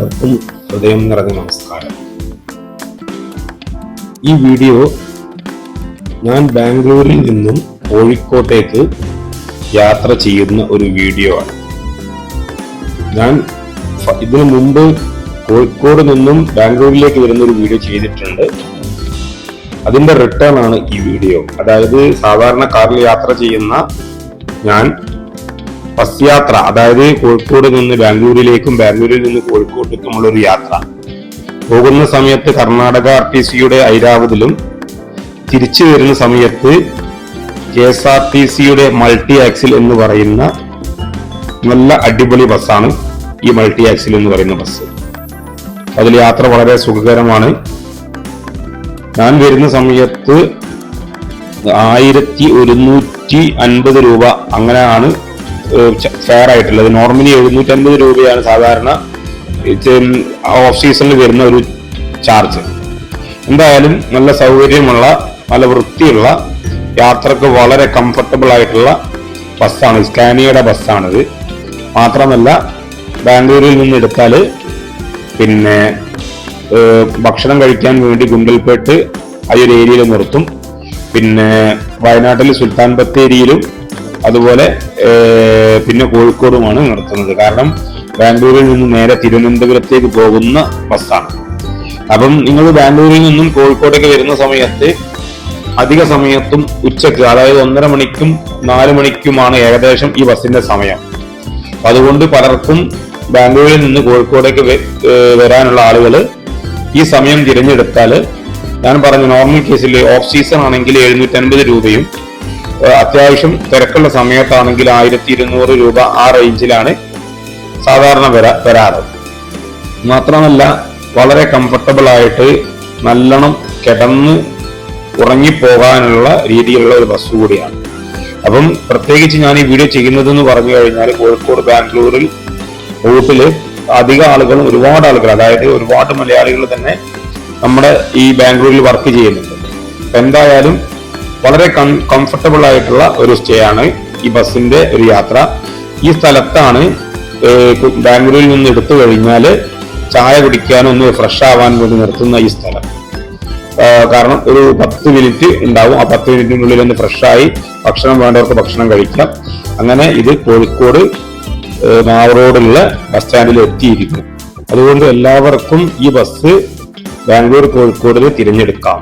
എല്ലാവർക്കും ഹൃദയം നിറഞ്ഞ നമസ്കാരം. ഈ വീഡിയോ ഞാൻ ബാംഗ്ലൂരിൽ നിന്നും കോഴിക്കോട്ടേക്ക് യാത്ര ചെയ്യുന്ന ഒരു വീഡിയോ ആണ്. ഞാൻ ഇതിനു മുമ്പ് കോഴിക്കോട് നിന്നും ബാംഗ്ലൂരിലേക്ക് വരുന്ന ഒരു വീഡിയോ ചെയ്തിട്ടുണ്ട്. അതിന്റെ റിട്ടേൺ ആണ് ഈ വീഡിയോ. അതായത് സാധാരണ കാറിൽ യാത്ര ചെയ്യുന്ന ഞാൻ ബസ് യാത്ര അതായത് കോഴിക്കോട് നിന്ന് ബാംഗ്ലൂരിലേക്കും ബാംഗ്ലൂരിൽ നിന്ന് കോഴിക്കോട്ടേക്കുമുള്ള ഒരു യാത്ര. പോകുന്ന സമയത്ത് കർണാടക ആർ ടി സിയുടെ ഐരാവതിലും തിരിച്ചു വരുന്ന സമയത്ത് കെ എസ് ആർ ടി സിയുടെ മൾട്ടി ആക്സിൽ എന്ന് പറയുന്ന നല്ല അടിപൊളി ബസ്സാണ് ഈ മൾട്ടി ആക്സിൽ എന്ന് പറയുന്ന ബസ്. അതിൽ യാത്ര വളരെ സുഖകരമാണ്. ഞാൻ വരുന്ന സമയത്ത് ആയിരത്തി ഒരുന്നൂറ്റി അൻപത് രൂപ അങ്ങനെയാണ് ഫെയർ ആയിട്ടുള്ളത്. നോർമലി എഴുന്നൂറ്റി അൻപത് രൂപയാണ് സാധാരണ ഓഫ് സീസണിൽ വരുന്ന ഒരു ചാർജ് എന്തായാലും നല്ല സൗകര്യമുള്ള നല്ല വൃത്തിയുള്ള യാത്രയ്ക്ക് വളരെ കംഫർട്ടബിൾ ആയിട്ടുള്ള ബസ്സാണ് സ്കാനിയയുടെ ബസ്സാണിത്. മാത്രമല്ല ബാംഗ്ലൂരിൽ നിന്ന് എടുത്താൽ പിന്നെ ഭക്ഷണം കഴിക്കാൻ വേണ്ടി ഗുണ്ടൽപേട്ട് ആ ഒരു ഏരിയയിൽ നിർത്തും. പിന്നെ വയനാട്ടിൽ സുൽത്താൻ ബത്തേരിയിലും അതുപോലെ പിന്നെ കോഴിക്കോടുമാണ് നടത്തുന്നത്. കാരണം ബാംഗ്ലൂരിൽ നിന്ന് നേരെ തിരുവനന്തപുരത്തേക്ക് പോകുന്ന ബസ്സാണ്. അപ്പം നിങ്ങൾ ബാംഗ്ലൂരിൽ നിന്നും കോഴിക്കോട്ടേക്ക് വരുന്ന സമയത്ത് അധിക സമയത്തും ഉച്ചയ്ക്ക് അതായത് ഒന്നര മണിക്കും നാല് മണിക്കുമാണ് ഏകദേശം ഈ ബസ്സിന്റെ സമയം. അതുകൊണ്ട് പലർക്കും ബാംഗ്ലൂരിൽ നിന്ന് കോഴിക്കോടേക്ക് വരാനുള്ള ആളുകൾ ഈ സമയം തിരഞ്ഞെടുത്താൽ ഞാൻ പറഞ്ഞു നോർമൽ കേസിൽ ഓഫ് സീസൺ ആണെങ്കിൽ എഴുന്നൂറ്റൻപത് രൂപയും അത്യാവശ്യം തിരക്കുള്ള സമയത്താണെങ്കിൽ ആയിരത്തി ഇരുന്നൂറ് രൂപ ആ റേഞ്ചിലാണ് സാധാരണ വരാ വരാറ്. മാത്രമല്ല വളരെ കംഫർട്ടബിൾ ആയിട്ട് നല്ലോണം കിടന്ന് ഉറങ്ങിപ്പോകാനുള്ള രീതിയിലുള്ള ഒരു ബസ് കൂടിയാണ്. അപ്പം പ്രത്യേകിച്ച് ഞാൻ ഈ വീഡിയോ ചെയ്യുന്നത് എന്ന് പറഞ്ഞു കഴിഞ്ഞാൽ കോഴിക്കോട് ബാംഗ്ലൂരിൽ റൂട്ടിൽ അധിക ആളുകളും ഒരുപാട് ആളുകൾ അതായത് ഒരുപാട് മലയാളികൾ തന്നെ നമ്മുടെ ഈ ബാംഗ്ലൂരിൽ വർക്ക് ചെയ്യുന്നുണ്ട്. എന്തായാലും വളരെ കംഫർട്ടബിൾ ആയിട്ടുള്ള ഒരു സ്റ്റേ ആണ് ഈ ബസ്സിന്റെ ഒരു യാത്ര. ഈ സ്ഥലത്താണ് ബാംഗ്ലൂരിൽ നിന്ന് എടുത്തു കഴിഞ്ഞാൽ ചായ കുടിക്കാനും ഒന്ന് ഫ്രഷ് ആവാൻ വേണ്ടി നിർത്തുന്ന ഈ സ്ഥലം. കാരണം ഒരു പത്ത് മിനിറ്റ് ഉണ്ടാവും. ആ പത്ത് മിനിറ്റിനുള്ളിൽ ഒന്ന് ഫ്രഷായി ഭക്ഷണം വേണ്ടവർക്ക് ഭക്ഷണം കഴിക്കാം. അങ്ങനെ ഇത് കോഴിക്കോട് മാവറോടുള്ള ബസ് സ്റ്റാൻഡിൽ എത്തിയിരിക്കും. അതുകൊണ്ട് എല്ലാവർക്കും ഈ ബസ് ബാംഗ്ലൂർ കോഴിക്കോടിൽ തിരഞ്ഞെടുക്കാം.